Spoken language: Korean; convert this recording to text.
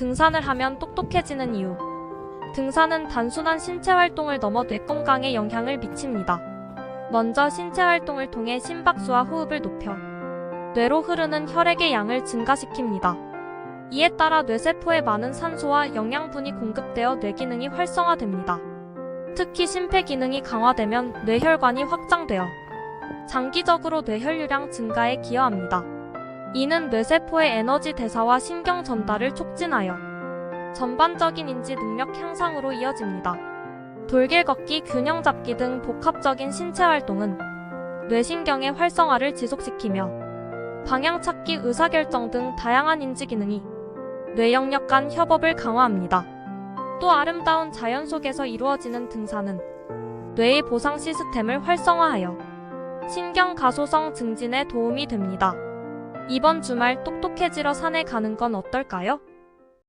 등산을 하면 똑똑해지는 이유. 등산은 단순한 신체 활동을 넘어 뇌 건강에 영향을 미칩니다. 먼저 신체 활동을 통해 심박수와 호흡을 높여 뇌로 흐르는 혈액의 양을 증가시킵니다. 이에 따라 뇌세포에 많은 산소와 영양분이 공급되어 뇌 기능이 활성화됩니다. 특히 심폐 기능이 강화되면 뇌혈관이 확장되어 장기적으로 뇌혈류량 증가에 기여합니다. 이는 뇌세포의 에너지 대사와 신경 전달을 촉진하여 전반적인 인지 능력 향상으로 이어집니다. 돌길 걷기, 균형 잡기 등 복합적인 신체 활동은 뇌신경의 활성화를 지속시키며 방향 찾기, 의사결정 등 다양한 인지 기능이 뇌 영역 간 협업을 강화합니다. 또 아름다운 자연 속에서 이루어지는 등산은 뇌의 보상 시스템을 활성화하여 신경 가소성 증진에 도움이 됩니다. 이번 주말 똑똑해지러 산에 가는 건 어떨까요?